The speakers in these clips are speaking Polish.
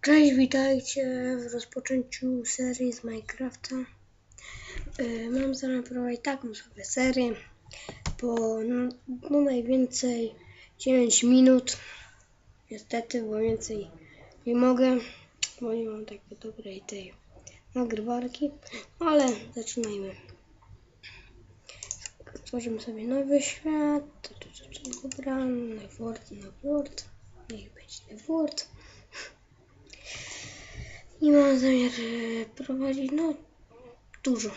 Cześć, witajcie w rozpoczęciu serii z Minecrafta. Yy, mam zamiar prowadzić taką sobie serię po no, no najwięcej 9 minut. Niestety, bo więcej nie mogę, bo nie mam takiej dobrej tej nagrywarki, ale zaczynajmy. Stworzymy sobie nowy świat. Dobra, na Word, na Word. Niech będzie Word. I mam zamiar prowadzić, no, dużo,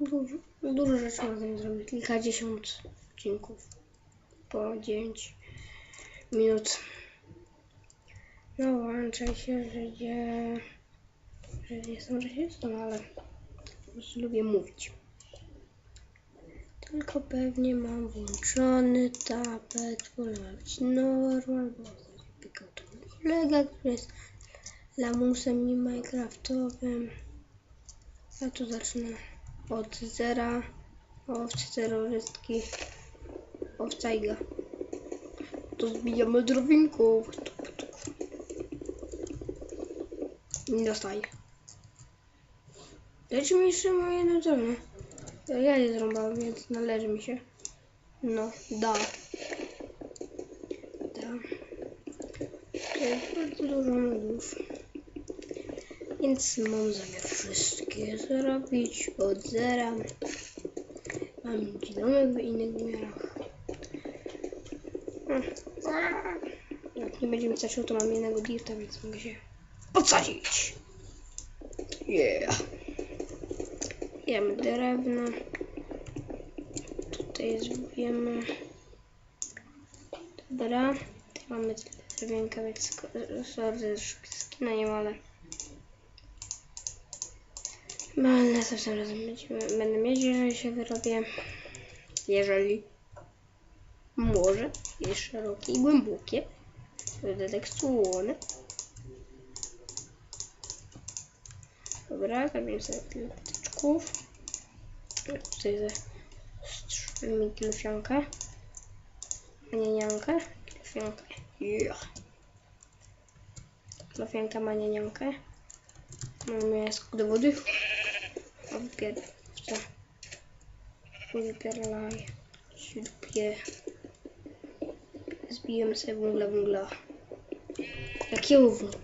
dużo, dużo rzeczy mam zamiar zrobić, kilkadziesiąt odcinków po 9 minut. No, włączaj się, że nie, że nie jestem rasistą, ale po prostu lubię mówić. Tylko pewnie mam włączony tapet, wolę być normal, bo to kolega, który jest lamusem i minecraftowym. Ja tu zacznę od zera. Owce terrorystki. Owca iga. To zbijamy drowinków. Nie dostaję. Dajcie mi jeszcze moje jedzenie. Ja je zrąbałem, więc należy mi się. No, da. Da. To jest bardzo dużo nudów. Więc mam zamiar wszystkie zrobić od zera. Mam domek w innych wymiarach. Jak nie będzie mi to mam jednego dirta, więc mogę się podsadzić. Yeah. Jemy drewno. Tutaj zbijemy. Dobra. Tutaj mamy drewienka, więc sorry, skina nie ma, ale... No, ale następnym razem będziemy, będę mieć, jeżeli się wyrobię. Jeżeli. Może jest szerokie i głębokie. Będę tak słone. Dobra, zrobimy sobie tyle patyczków. Tutaj ze strzelimy kilofiankę. Manianiankę. Kilofiankę. Yeah. Kilofianka, manianiankę. Mamy skok do wody. A wypier... Co? Wypierlaj. Śrupie. Zbijemy sobie węgla, węgla. Jakiego węgla?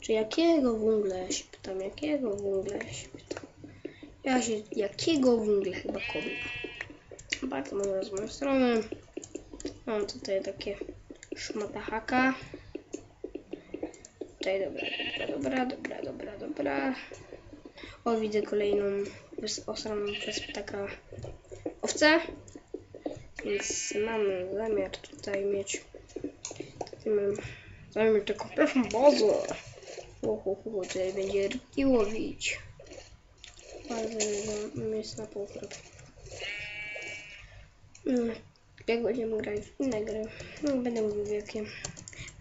Czy jakiego węgla? Ja się pytam, jakiego węgla? Ja się pytam. Ja się, jakiego węgla chyba kobla? Bardzo może z mojej strony. Mam tutaj takie szmata haka. Tutaj dobra, dobra, dobra, dobra, dobra. O, widzę kolejną osraną przez ptaka owcę. Więc mamy zamiar tutaj mieć tutaj mam zamiar taką pierwszą bazę. Uhuhu, tutaj będzie rybki łowić. Bardzo miejsce na półkrot. Mm, Jak będziemy grać w inne gry, no, będę mówił jakie.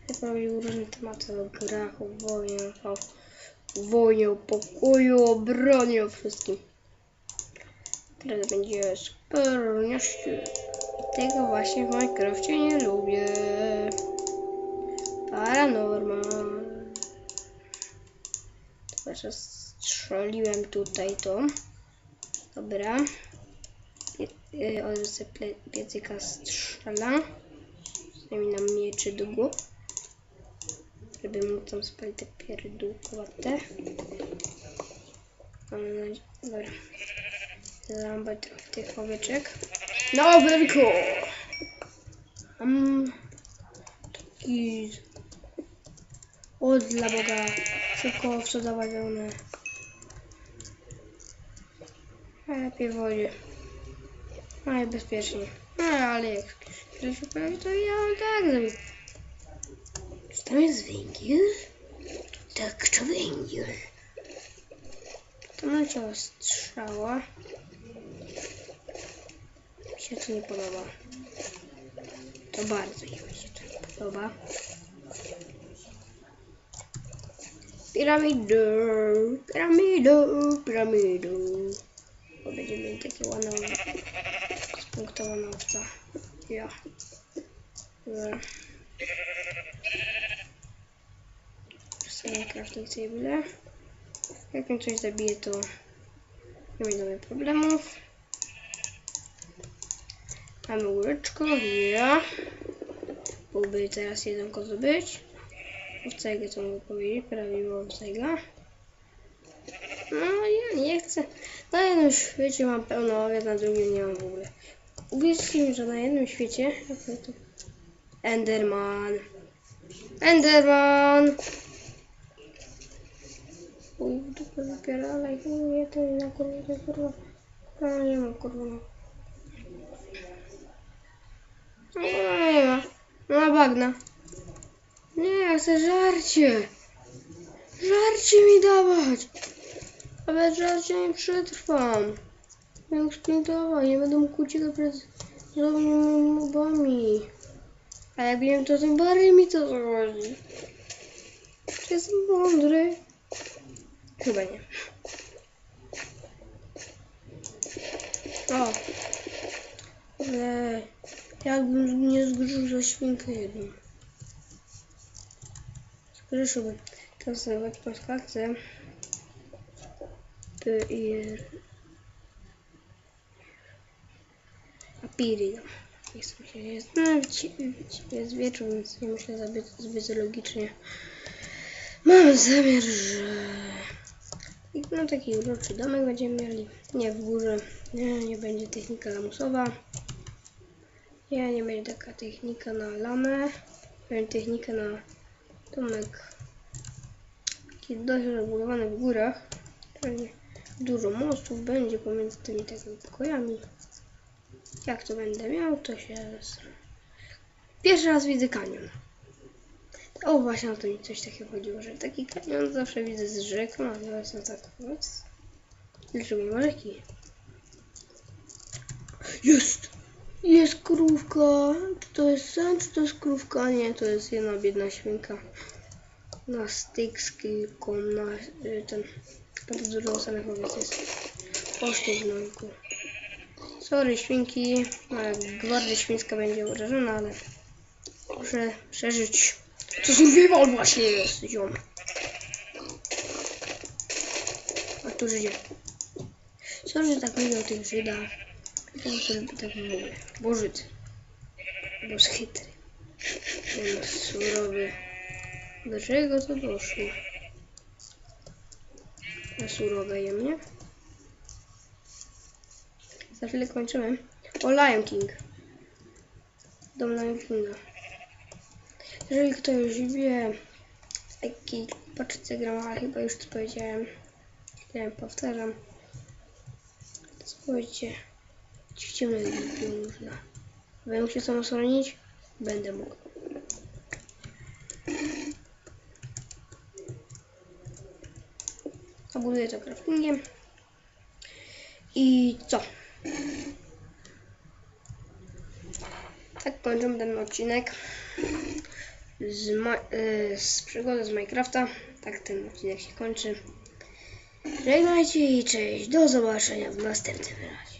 Będę prowadził różne tematy o grach, o wojnie, o wojnie, pokoju, o broni, o wszystkim. Teraz będzie. I tego właśnie w Minecrafcie nie lubię. Paranormal. Teraz strzeliłem tutaj to. Dobra. Pie- y, Odrzucę ple- piecyka strzela. Przynajmniej na mieczydło. Żeby mógł tam spalić te pierdółkowate. Mam nadzieję. Dobra. Zarąbać trochę tych owieczek. No, wielko! Um, taki... Od dla Boga. Szybko w co dawać wełnę. Lepiej w wodzie. Najbezpieczniej. No, ale jak ktoś się pojawi, to ja mam tak zrobię. Jest węgiel? Tak, to węgiel. To leciała strzała. Mi się to nie podoba. To bardzo mi się to nie podoba. Piramidy, piramidy, piramidy. Bo będziemy mieli takie ładne spunktowane owca. Ja. Dobra. Dobra, crafting table. Jak mnie coś zabije, to nie będę problemów. Mamy łóżeczko, ja. Byłby teraz jeden kot zdobyć. Owcega co mogę powiedzieć, prawdziwa owcega. No ja nie chcę. Na jednym świecie mam pełno owiec, na drugim nie mam w ogóle. Uwierzcie mi, że na jednym świecie... to- Enderman. Enderman! Uj, dupę wypierdalaj, nie to na kurwa, kurwa. No nie ma kurwa. no. No nie ma. No bagna. Nie, ja chcę żarcie. Żarcie mi dawać. A bez żarcia nie przetrwam. Jak sprintować, nie będę mógł uciekać przed zombiemi mobami. A jak wiem, to tym bardziej mi to zachodzi. Jestem mądry? Chyba nie. O. Ale jakbym nie zgrzeszył za świnkę jedną. Zgrzeszyłbym. To sobie po składce. Pyr. Apirida. Nie chcę się ci- ci- jest wieczór, więc nie myślę zbyt, zbyt logicznie. Mam zamiar, że i no taki uroczy domek będziemy mieli. Nie w górze. Nie, nie będzie technika lamusowa. Nie, nie będzie taka technika na lamę. Będzie technika na domek taki dość rozbudowany w górach. Pewnie dużo mostów będzie pomiędzy tymi takimi pokojami. Jak to będę miał, to się... Pierwszy raz widzę kanion. O, właśnie o to mi coś takiego chodziło, że taki kanion zawsze widzę z rzeką, a no tak nic. Dlaczego ma rzeki? Jest! Jest krówka! Czy to jest sen, czy to jest krówka? Nie, to jest jedna biedna świnka. Na styk z kilką, na y, ten... Bardzo dużo samych owiec jest. Poszli w gnojku. Sorry, świnki. Gwardia świńska będzie urażona, ale muszę przeżyć. To survival właśnie jest, ziom. A tu Żydzie. Sorry, że tak mówię o tych Żydach. To sobie tak mówię. Bo Żyd. Bo jest chytry. Bo jest surowy. Do czego to doszło? Na surowe jem, nie? Za chwilę kończymy. O, Lion King. Dom Lion Kinga. Jeżeli ktoś wie, jaki paczce gram, ale chyba już to powiedziałem. Nie wiem, powtarzam. Ci ciemne głupio można. Będę się sam schronić? Będę mógł. Obuduję to craftingiem. I co? Tak kończymy ten odcinek z, y, z przygody z Minecrafta. Tak ten odcinek się kończy. Żegnajcie i cześć. Do zobaczenia w następnym razie.